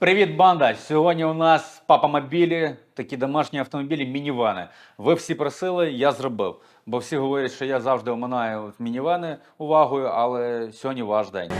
Привіт, банда! Сьогодні у нас папа-мобілі, такі домашні автомобілі, мінівани. Ви всі просили, я зробив. Бо всі говорять, що я завжди оминаю мінівани увагою, але сьогодні ваш день.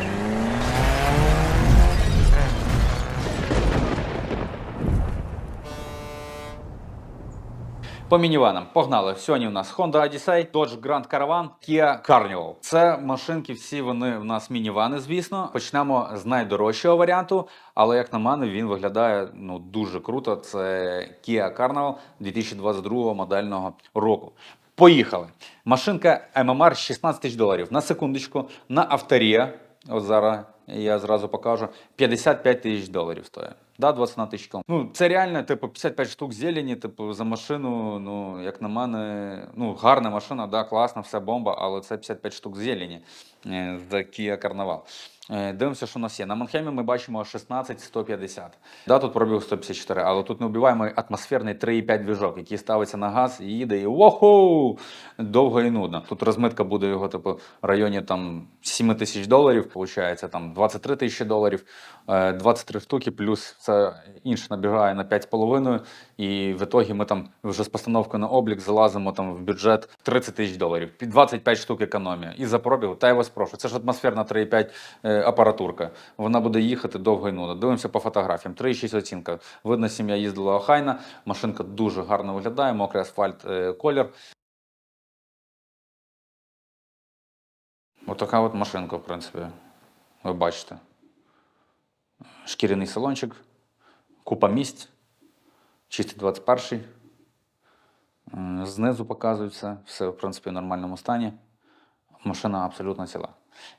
По мініванам погнали. Сьогодні у нас Honda Odyssey, Dodge Grand Caravan, Kia Carnival. Це машинки, всі вони в нас мінівани, звісно. Почнемо з найдорожчого варіанту, але як на мене, він виглядає ну дуже круто. Це Kia Carnival 2022 модельного року. Поїхали. Машинка MMR 16 тисяч доларів. На секундочку, на авторія. От зараз я зразу покажу. 55 тисяч доларів стоїть. Да, 20 тисяч км. Ну, це реально, типу, 55 штук зелені, типу, за машину, ну, як на мене, ну, гарна машина, да, класна, все бомба, але це 55 штук зелені е, за Kia Carnival. Е, Дивимося, що у нас є. На Манхемі ми бачимо 16-150. Да, тут пробіг 154, але тут не вбиваємо атмосферний 3,5 двіжок, який ставиться на газ і їде, і воху! Довго і нудно. Тут розмитка буде його, типу, в районі там 7 тисяч доларів, виходить, там 23 тисячі доларів, е, 23 штуки, плюс це інше набігає на 5,5, і в ітогі ми там вже з постановкою на облік залазимо там в бюджет 30 тисяч доларів, 25 штук економія. І за пробігу, та я вас прошу, це ж атмосферна 3,5 е, апаратурка. Вона буде їхати довго і нудно. Дивимося по фотографіям. 3,6 оцінка. Видно, сім'я їздила охайна. Машинка дуже гарно виглядає, мокрий асфальт, е, колір. Отака от машинка, в принципі, ви бачите. Шкіряний салончик, купа місць, чистий 21 М, Знизу показують все, в принципі в нормальному стані. Машина абсолютно ціла.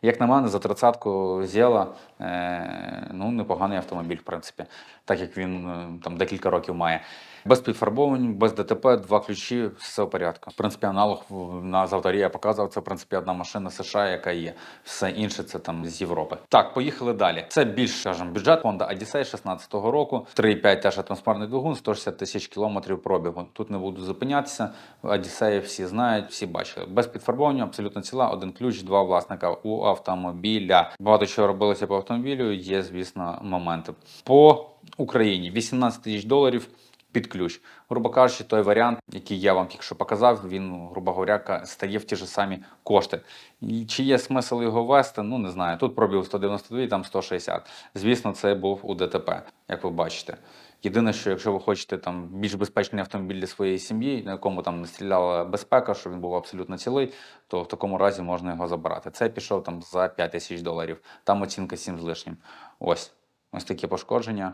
Як на мене, за тридцятку з'їла е, ну, непоганий автомобіль, в принципі, так як він е, там декілька років має. Без підфарбовань, без ДТП, два ключі, все в порядку. В принципі, аналог на завторі я показував, це в принципі одна машина США, яка є. Все інше це там з Європи. Так, поїхали далі. Це більш, скажімо, бюджет Honda Odyssey 16-го року. 3,5 теж атмосферний двигун, 160 тисяч кілометрів пробігу. Тут не буду зупинятися. Odyssey всі знають, всі бачили. Без підфарбовання, абсолютно ціла, один ключ, два власника у автомобіля. Багато чого робилося по автомобілю. Є, звісно, моменти. По Україні 18 тисяч доларів під ключ. Грубо кажучи, той варіант, який я вам тільки що показав, він, грубо говоря, стає в ті ж самі кошти. І чи є смисл його вести? Ну не знаю. Тут пробіг 192, там 160. Звісно, це був у ДТП, як ви бачите. Єдине, що якщо ви хочете там більш безпечний автомобіль для своєї сім'ї, на якому там не стріляла безпека, щоб він був абсолютно цілий, то в такому разі можна його забирати. Це пішов там за 5 тисяч доларів. Там оцінка 7 з лишнім. Ось ось такі пошкодження.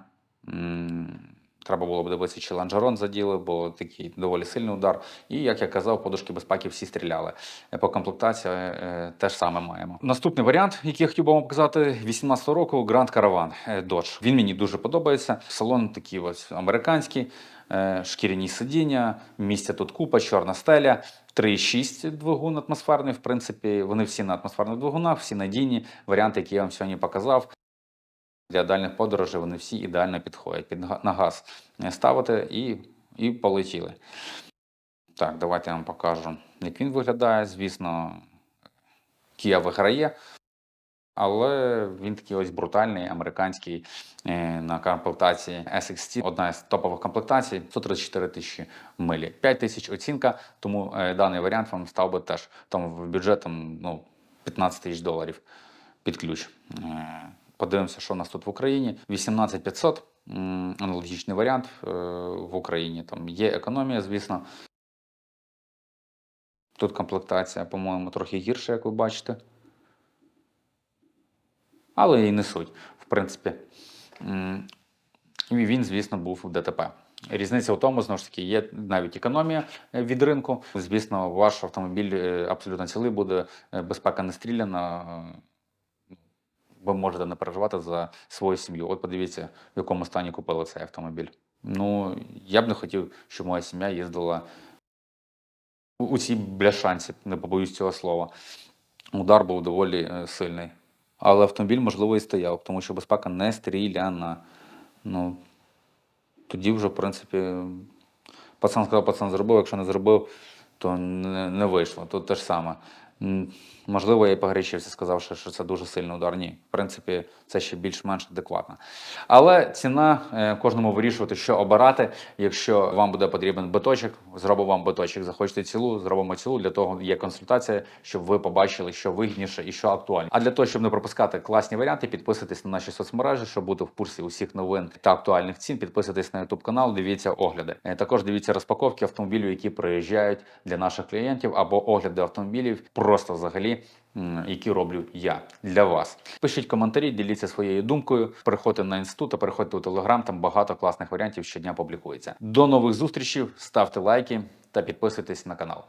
Треба було б дивитися, чи ланжерон заділи, бо такий доволі сильний удар. І як я казав, подушки безпеки всі стріляли. Е, По комплектації е, теж саме маємо. Наступний варіант, який я хотів би вам показати, 18 року Grand Caravan е, Dodge. Він мені дуже подобається. Салон такий ось американський, е, шкіряні сидіння, місця тут купа, чорна стеля. 3,6 двигун атмосферний. В принципі, вони всі на атмосферних двигунах, всі надійні. Варіанти, які я вам сьогодні показав. Для дальних подорожей вони всі ідеально підходять. Під на газ е, ставити і, і полетіли. Так, давайте я вам покажу, як він виглядає. Звісно, Kia виграє, але він такий ось брутальний, американський е, на комплектації SXT. Одна з топових комплектацій 134 тисячі милі. 5 тисяч оцінка, тому е, даний варіант вам став би теж там бюджетом ну, 15 тисяч доларів під ключ. Подивимося, що у нас тут в Україні. 18500, аналогічний варіант е, в Україні. Там є економія, звісно. Тут комплектація, по-моєму, трохи гірша, як ви бачите. Але і не суть, в принципі. І він, звісно, був в ДТП. Різниця в тому, знову ж таки, є навіть економія е, від ринку. Звісно, ваш автомобіль е, абсолютно цілий буде, безпека не стріляна. Ви можете не переживати за свою сім'ю. От подивіться, в якому стані купили цей автомобіль. Ну, я б не хотів, щоб моя сім'я їздила у- цій бляшанці, не побоюсь цього слова. Удар був доволі е, сильний. Але автомобіль, можливо, і стояв, тому що безпека не стріляна. Ну, тоді вже, в принципі, пацан сказав, пацан зробив, якщо не зробив, то не, не вийшло. Тут те ж саме. Можливо, я і погрішився, сказавши, що це дуже сильний удар. Ні. В принципі, це ще більш-менш адекватно. Але ціна е, кожному вирішувати, що обирати. Якщо вам буде потрібен биточок, зробимо вам биточок. Захочете цілу, зробимо цілу. Для того є консультація, щоб ви побачили, що вигідніше і що актуально. А для того, щоб не пропускати класні варіанти, підписуйтесь на наші соцмережі, щоб бути в курсі усіх новин та актуальних цін. Підписуйтесь на YouTube канал, дивіться огляди. Е, Також дивіться розпаковки автомобілів, які приїжджають для наших клієнтів, або огляди автомобілів, просто взагалі. Які роблю я для вас. Пишіть коментарі, діліться своєю думкою. Переходьте на інститут, переходьте у телеграм. Там багато класних варіантів щодня публікується. До нових зустрічей, ставте лайки та підписуйтесь на канал.